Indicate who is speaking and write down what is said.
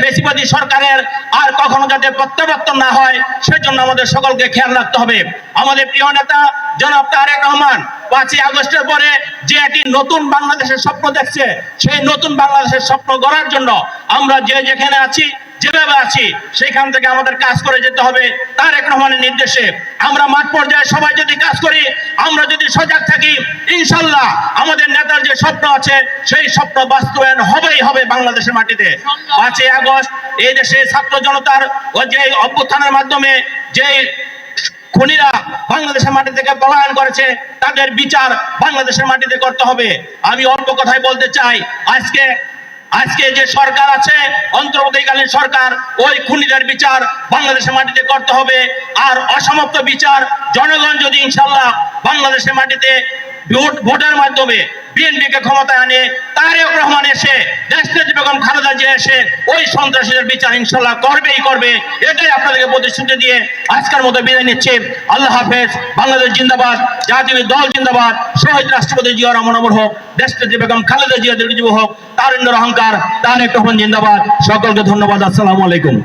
Speaker 1: ফেসিবাদী সরকারের আর কখনো যাতে প্রত্যাবর্তন না হয়, সেজন্য আমাদের সকলকে খেয়াল রাখতে হবে। আমাদের প্রিয় নেতা জনাব তারেক রহমান, পাঁচই আগস্টের পরে যে একটি নতুন বাংলাদেশের স্বপ্ন দেখছে, সেই নতুন বাংলাদেশের স্বপ্ন গড়ার জন্য আমরা যে যেখানে আছি, যেভাবে আছি, সেখান থেকে আমাদের কাজ করে যেতে হবে। তার এক রহমানের নির্দেশে আমরা মাঠ পর্যায়ে সবাই যদি কাজ করি, আমরা যদি সজাগ থাকি, ইনশাল্লাহ আমাদের নেতার যে স্বপ্ন আছে, সেই স্বপ্ন বাস্তবায়ন হবেই হবে বাংলাদেশের মাটিতে। পাঁচই আগস্ট, এই দেশে ছাত্র জনতার যে অভ্যুত্থানের মাধ্যমে যে খুনিরা বাংলাদেশের মাটি থেকে পলায়ন করেছে, তাদের বিচার বাংলাদেশের মাটিতে করতে হবে। আমি অল্প কথায় বলতে চাই, আজকে আজকে যে সরকার আছে, অন্তর্বর্তীকালীন সরকার, ওই খুনিদের বিচার বাংলাদেশের মাটিতে করতে হবে। আর অসমাপ্ত বিচার, জনগণ যদি ইনশাল্লাহ বাংলাদেশের মাটিতে ভোট, ভোটের মাধ্যমে বিএনপিকে ক্ষমতায় আনে, তারেক রহমান এসে, দেশনেত্রী বেগম খালেদা জিয়া এসে, ওই সন্ত্রাসীদের বিচার ইনশাল্লাহ করবেই করবে। এটাই আপনাদেরকে প্রতিশ্রুতি দিয়ে আজকের মতো বিদায় নিচ্ছে। আল্লাহ হাফেজ। বাংলাদেশ জিন্দাবাদ। জাতীয় দল জিন্দাবাদ। শহীদ রাষ্ট্রপতি জিয়া রহমান হোক, দেশনেত্রী বেগম খালেদা জিয়া দীর্ঘজীব হোক তারেন্দ্র অহংকার, তারেক রহমান জিন্দাবাদ। সকলকে ধন্যবাদ। আসসালামু আলাইকুম।